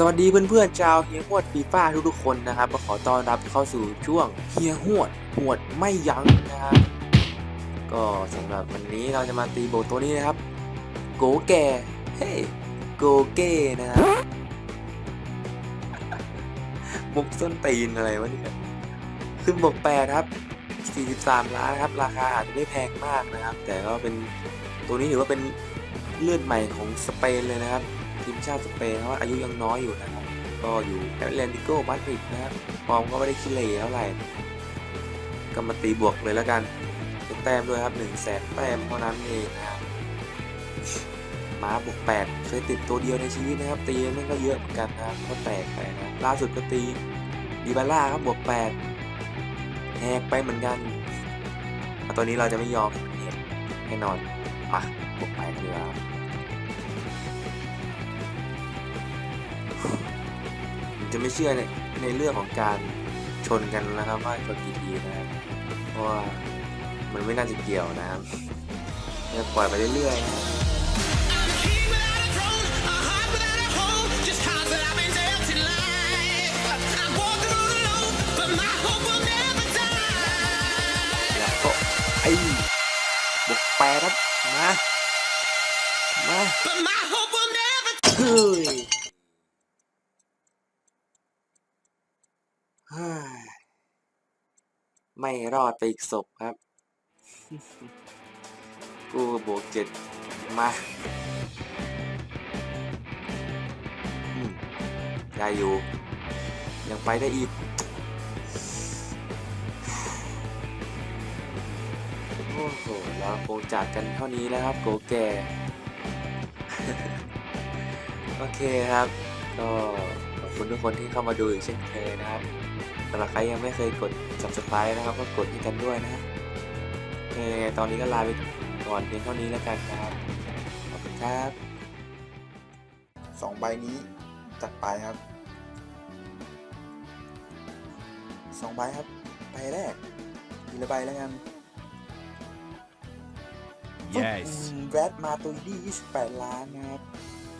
สวัสดีเพื่อนๆชาวเฮียหวดฟีฟ่าทุกๆคนนะครับก็ขอต้อนรับเข้าสู่ช่วงเฮียหวดหวดไม่ยั้งนะครับก็สำหรับวันนี้เราจะมาตีโบตัวนี้นะครับ โกแก่เฮ้โกเก้นะครับมุกส้นตีนอะไรวะเนี่ยขึ้นบวกแปดครับ 43 ล้านครับ ราคาอาจจะไม่แพงมากนะครับ แต่ก็เป็นตัวนี้ถือว่าเป็นเลือดใหม่ของสเปนเลยนะครับ ทีมชาติสเปนเพราะว่าอายุยังน้อยอยู่นะครับ ก็อยู่แอตเลนติโกมาดริดนะครับฟอร์มก็ไม่ได้ขี้เหร่เท่าไหร่ก็มาตีบวกเลยแล้วกันเป็นแต้มด้วยครับ1นึ่งแสนแต้มเท่านั้นเองนะครับม้าบวก8เคยติดตัวเดียวในชีวิตนะครับ ตีมันก็เยอะเหมือนกันนะครับก็แตกไปนะล่าสุดก็ตีดีบาร่าครับบวก8แหกไปเหมือนกันแต่ตัวนี้เราจะไม่ยอมให้มันแหกแน่นอนมาบวก8ดีกว่า จะไม่เชื่อในในเรื่องของการชนกันนะครับว่าชนกี่ทีนะครับเพราะว่ามันไม่น่าจะเกี่ยวนะครับจะปล่อยไปเรื่อยๆนะครับ King without a throne, a heart without a home, just cards that I've been dealt in life. I'm walking all alone, but my hope will never die. แล้วก็ไอ้บวกแปดครับมามา But my hope will never เฮ้ยเฮ้ย ไม่รอดไปอีกศพครับ กูบวกเจ็ดมาได้อยู่ ยังไปได้อีก โอ้โหเราคงจากกันเท่านี้แล้วครับ โกแก่โอเคครับ ก็ คุณทุกคนที่เข้ามาดูอีกเช่นเคยนะครับสำหรับใครยังไม่เคยกด subscribe นะครับก็กดให้กันด้วยนะครับโอเคตอนนี้ก็ลาไปก่อนเพียงเท่านี้แล้วกันครับ ขอบคุณครับสองใบนี้จัดไปครับสองใบครับใบแรกทีละใบแล้วกัน Yes. แรดมาตัวดี28 ล้านนะครับ